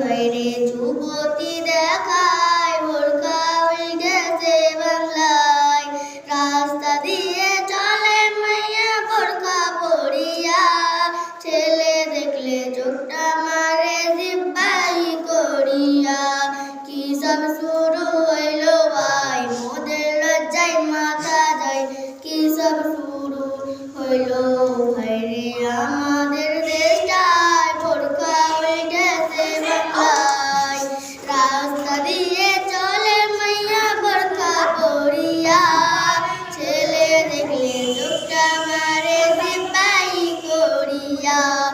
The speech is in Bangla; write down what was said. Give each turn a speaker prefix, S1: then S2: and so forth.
S1: বাইরে যুবতী দেখায় বোরকা উল গেছে বাংলায়। রাস্তা দিয়ে চলে মাইয়া বোরকা পড়িয়া ছেলে দেখলে চোখটা মারে জিব্বাই করিয়া। কি সব শুরু হইল ভাই, মোদের লজ্জায় মাথা যায়। কি সব শুরু হইল? 안녕.